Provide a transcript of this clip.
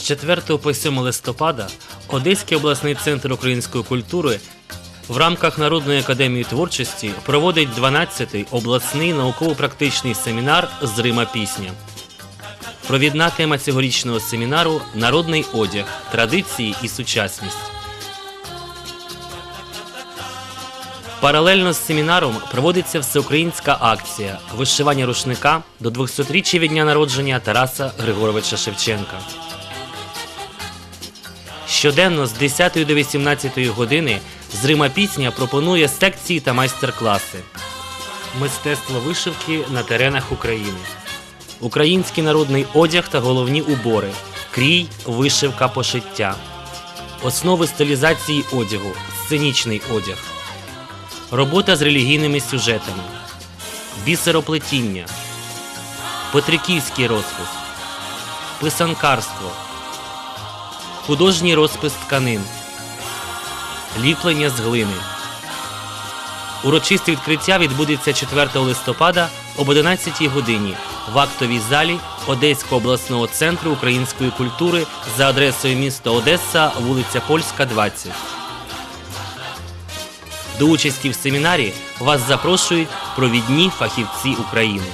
З 4 по 7 листопада Одеський обласний центр української культури в рамках Народної академії творчості проводить 12-й обласний науково-практичний семінар з Рима пісня. Провідна тема цьогорічного семінару народний одяг, традиції і сучасність. Паралельно з семінаром проводиться всеукраїнська акція вишивання рушника до 200-річчя від дня народження Тараса Григоровича Шевченка. Щоденно з 10 до 18 години з Рима пісня пропонує секції та майстер-класи. Мистецтво вишивки на теренах України. Український народний одяг та головні убори. Крій, вишивка, пошиття. Основи стилізації одягу, сценічний одяг. Робота з релігійними сюжетами. Бісероплетіння. Петриківський розпис. Писанкарство. Художній розпис тканин. Ліплення з глини. Урочисте відкриття відбудеться 4 листопада об 11 годині в актовій залі Одеського обласного центру української культури за адресою місто Одеса, вулиця Польська, 20. До участі в семінарі вас запрошують провідні фахівці України.